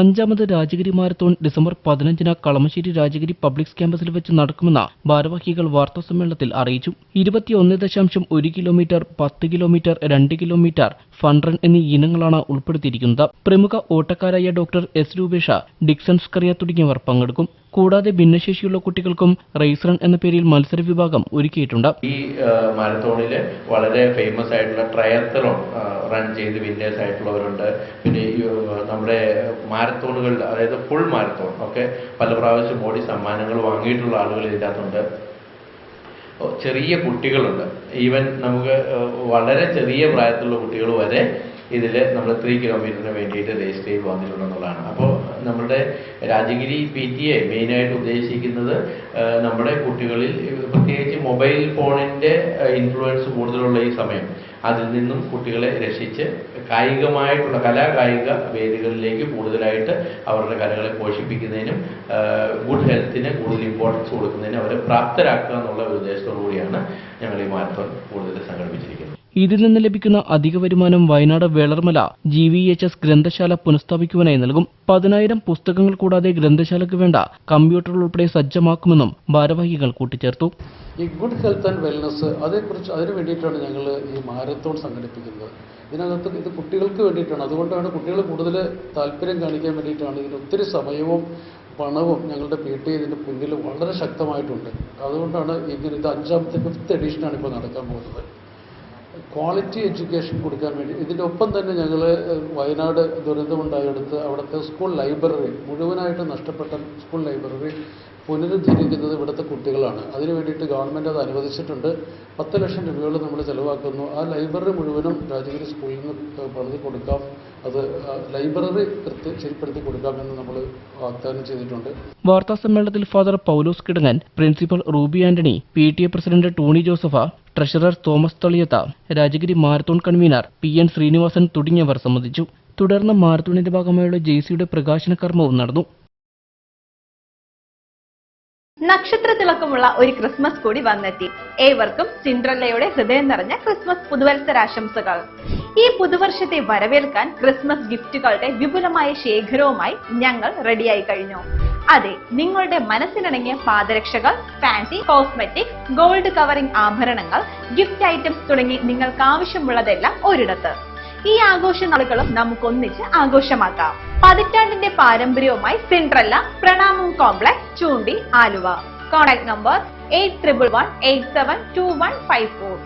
അഞ്ചാമത് Rajagiri marathon December പതിനഞ്ചിന് Kalamassery Rajagiri public's ക്യാമ്പസിൽ വെച്ച് നടക്കുമെന്ന് ഭാരവാഹികൾ വാർത്താസമ്മേളനത്തിൽ അറിയിച്ചു. ഇരുപത്തിയൊന്ന് ദശാംശം ഒരു കിലോമീറ്റർ പത്ത് കിലോമീറ്റർ രണ്ട് കിലോമീറ്റർ ഫൺ റൺ എന്നീ ഇനങ്ങളാണ് ഉൾപ്പെടുത്തിയിരിക്കുന്നത്. പ്രമുഖ ഓട്ടക്കാരായ doctor S Rupesh Dixon Scaria തുടങ്ങിയവർ പങ്കെടുക്കും. കൂടാതെ ഭിന്നശേഷിയുള്ള കുട്ടികൾക്കും റേസ് റൺ എന്ന പേരിൽ മത്സര വിഭാഗം ഒരുക്കിയിട്ടുണ്ട്. ഈ മാരത്തോണിൽ വളരെ ഫേമസ് ആയിട്ടുള്ള ട്രയത്തലോൺ റൺ ചെയ്ത് വിന്നേഴ്സ് ആയിട്ടുള്ളവരുണ്ട്. പിന്നെ നമ്മുടെ മാരത്തോണുകൾ അതായത് ഫുൾ മാരത്തോൺ ഒക്കെ പല പ്രാവശ്യം ഓടി സമ്മാനങ്ങൾ വാങ്ങിയിട്ടുള്ള ആളുകൾ ഇതിനകത്തുണ്ട്. ചെറിയ കുട്ടികളുണ്ട്. ഈവൻ നമുക്ക് വളരെ ചെറിയ പ്രായത്തിലുള്ള കുട്ടികൾ വരെ ഇതിൽ നമ്മൾ ത്രീ കിലോമീറ്ററിന് വേണ്ടിയിട്ട് രജിസ്റ്റർ ചെയ്ത് വന്നിട്ടുണ്ടെന്നുള്ളതാണ് അപ്പോൾ നമ്മുടെ രാജഗിരി പി ടി എ മെയിനായിട്ട് ഉദ്ദേശിക്കുന്നത് നമ്മുടെ കുട്ടികളിൽ പ്രത്യേകിച്ച് മൊബൈൽ ഫോണിന്റെ ഇൻഫ്ലുവൻസ് കൂടുതലുള്ള ഈ സമയം. അതിൽ നിന്നും കുട്ടികളെ രക്ഷിച്ച് കായികമായിട്ടുള്ള കലാകായിക വേദികളിലേക്ക് കൂടുതലായിട്ട് അവരുടെ കലകളെ പോഷിപ്പിക്കുന്നതിനും ഗുഡ് ഹെൽത്തിന് കൂടുതൽ ഇമ്പോർട്ടൻസ് കൊടുക്കുന്നതിനും അവരെ പ്രാപ്തരാക്കുക എന്നുള്ള ഒരു ഉദ്ദേശത്തോടു കൂടിയാണ് ഞങ്ങൾ ഈ മാരത്തോൺ കൂടുതൽ സംഘടിപ്പിച്ചിരിക്കുന്നത്. ഇതിൽ നിന്ന് ലഭിക്കുന്ന അധിക വരുമാനം Wayanad Vellarmala G V H S ഗ്രന്ഥശാല പുനഃസ്ഥാപിക്കുവാനായി നൽകും. പതിനായിരം പുസ്തകങ്ങൾ കൂടാതെ ഗ്രന്ഥശാലയ്ക്ക് വേണ്ട കമ്പ്യൂട്ടറുകൾ ഉൾപ്പെടെ സജ്ജമാക്കുമെന്നും ഭാരവാഹികൾ കൂട്ടിച്ചേർത്തു. ഈ ഗുഡ് ഹെൽത്ത് ആൻഡ് വെൽനസ് അതേക്കുറിച്ച് അതിന് വേണ്ടിയിട്ടാണ് ഞങ്ങൾ ഈ മാരത്തോൺ സംഘടിപ്പിക്കുന്നത്. ഇതിനകത്ത് ഇത് കുട്ടികൾക്ക് വേണ്ടിയിട്ടാണ്. അതുകൊണ്ടാണ് കുട്ടികൾ കൂടുതൽ താല്പര്യം കാണിക്കാൻ വേണ്ടിയിട്ടാണ് ഇതിന് ഒത്തിരി സമയവും പണവും ഞങ്ങളുടെ പി ടി ഇതിന്റെ പിന്നിൽ വളരെ ശക്തമായിട്ടുണ്ട്. അതുകൊണ്ടാണ് ഇതിന് ഇത് അഞ്ചാമത്തെ ഫിഫ്ത്ത് എഡീഷനാണ് ഇപ്പോൾ നടക്കാൻ പോകുന്നത്. ക്വാളിറ്റി എഡ്യൂക്കേഷൻ കൊടുക്കാൻ വേണ്ടി. ഇതിന്റെ ഒപ്പം തന്നെ ഞങ്ങൾ വയനാട് ദുരന്തമുണ്ടായെടുത്ത് അവിടുത്തെ സ്കൂൾ ലൈബ്രറി മുഴുവനായിട്ട് നഷ്ടപ്പെട്ട സ്കൂൾ ലൈബ്രറി പുനരുദ്ധരിക്കുന്നത് ഇവിടുത്തെ കുട്ടികളാണ്. അതിനു വേണ്ടിയിട്ട് ഗവൺമെന്റ് അത് അനുവദിച്ചിട്ടുണ്ട്. പത്ത് ലക്ഷം രൂപയോളം നമ്മൾ ചിലവാക്കുന്നു. ആ ലൈബ്രറി മുഴുവനും രാജഗിരി സ്കൂളിൽ നിന്ന് പണിത് കൊടുക്കാം. അത് ലൈബ്രറി ശരിപ്പെടുത്തി കൊടുക്കാമെന്ന് നമ്മൾ വാഗ്ദാനം ചെയ്തിട്ടുണ്ട്. വാർത്താ സമ്മേളനത്തിൽ father Paulose Kidangan principal Ruby Antony P T A president Tony Joseph treasurer Thomas Thaliyath Rajagiri marathon convener P N Srinivasan തുടങ്ങിയവർ സംബന്ധിച്ചു. തുടർന്ന് മാരത്തോണിന്റെ ഭാഗമായുള്ള ജെയ്സിയുടെ പ്രകാശന കർമ്മവും നടന്നു. നക്ഷത്ര തിളക്കമുള്ള ഒരു ക്രിസ്മസ് കൂടി വന്നെത്തി. ഏവർക്കും സിൻഡ്രല്ലയുടെ ഹൃദയം നിറഞ്ഞ ക്രിസ്മസ് പുതുവത്സരാശംസകൾ. ഈ പുതുവർഷത്തെ വരവേൽക്കാൻ ക്രിസ്മസ് ഗിഫ്റ്റുകളുടെ വിപുലമായ ശേഖരവുമായി ഞങ്ങൾ റെഡിയായി കഴിഞ്ഞു. അതെ നിങ്ങളുടെ മനസ്സിനിണങ്ങിയ പാദരക്ഷകൾ ഫാൻസി കോസ്മെറ്റിക്സ് ഗോൾഡ് കവറിംഗ് ആഭരണങ്ങൾ ഗിഫ്റ്റ് ഐറ്റംസ് തുടങ്ങി നിങ്ങൾക്ക് ആവശ്യമുള്ളതെല്ലാം ഒരിടത്ത്. ഈ ആഘോഷ നാളുകളും നമുക്കൊന്നിച്ച് ആഘോഷമാക്കാം. പതിറ്റാണ്ടിന്റെ പാരമ്പര്യവുമായി Cinderella Pranamam complex Choondi Aluva. Contact number eight one eight seven two one five four